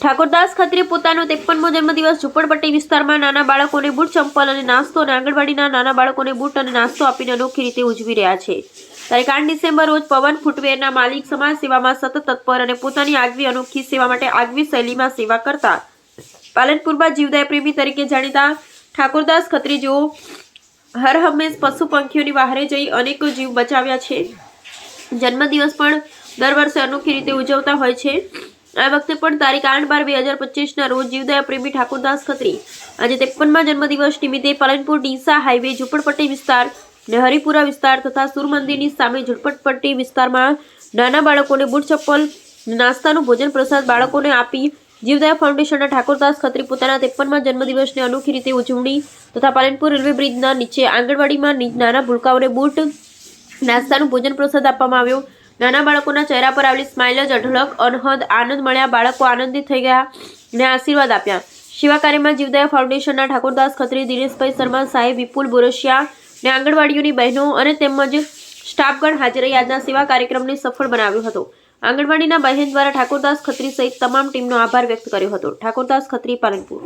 ઠાકોરદાસ ખત્રી પોતાનો ત્રેપનમો જન્મદિવસ ઝુંપડપટ્ટી વિસ્તારમાં નાના બાળકોને બૂટ ચંપલ અને નાસ્તો અને આંગણવાડીના નાના બાળકોને બૂટ અને નાસ્તો આપીને અનોખી રીતે ઉજવી રહ્યા છે. તારીખ આઠ ડિસેમ્બર રોજ પવન ફૂટવેરના માલિક સમાજ સેવામાં સતત તત્પર અને પોતાની આગવી અનોખી સેવા માટે આગવી શૈલીમાં સેવા કરતા પાલનપુરમાં જીવદાય પ્રેમી તરીકે જાણીતા ઠાકોરદાસ ખત્રી જેઓ હર હંમેશ પશુ પંખીઓની બહારે જઈ અનેકો જીવ બચાવ્યા છે. જન્મદિવસ પણ દર વર્ષે અનોખી રીતે ઉજવતા હોય છે. આ વખતે પણ તારીખ આઠ બાર બે હજાર પચીસના રોજ જીવદયા પ્રેમી ઠાકોરદાસ ખત્રી આજે ત્રેપનમાં જન્મદિવસ નિમિત્તે પાલનપુર ડીસા હાઈવે ઝુંપડપટ્ટી વિસ્તાર ને હરિપુરા વિસ્તાર તથા સુર મંદિરની સામે ઝુંપડપટ્ટી વિસ્તારમાં નાના બાળકોને બૂટ ચપ્પલ નાસ્તાનું ભોજન પ્રસાદ બાળકોને આપી જીવદયા ફાઉન્ડેશનના ઠાકોરદાસ ખત્રી પોતાના ત્રેપનમાં જન્મદિવસની અનોખી રીતે ઉજવણી તથા પાલનપુર રેલવે બ્રિજના નીચે આંગણવાડીમાં નાના ભૂલકાઓને બૂટ, નાસ્તાનું ભોજન પ્રસાદ આપવામાં આવ્યો. નાના બાળકોના ચહેરા પર આવેલી સ્માઇલ જ અઢળક, અનહદ, આનંદ મળ્યા, બાળકો આનંદિત થઈ ગયા ને આશીર્વાદ આપ્યા. સેવા કાર્યમાં જીવદયા ફાઉન્ડેશનના ઠાકોરદાસ ખત્રી, દિનેશભાઈ શર્મા સાહેબ વિપુલ બોરસિયા ને આંગણવાડીઓની બહેનો અને તેમજ સ્ટાફગણ હાજર આજના સેવા કાર્યક્રમને સફળ બનાવ્યો હતો. આંગણવાડીના બહેન દ્વારા ઠાકોરદાસ ખત્રી સહિત તમામ ટીમનો આભાર વ્યક્ત કર્યો હતો. ઠાકોરદાસ ખત્રી પાલનપુર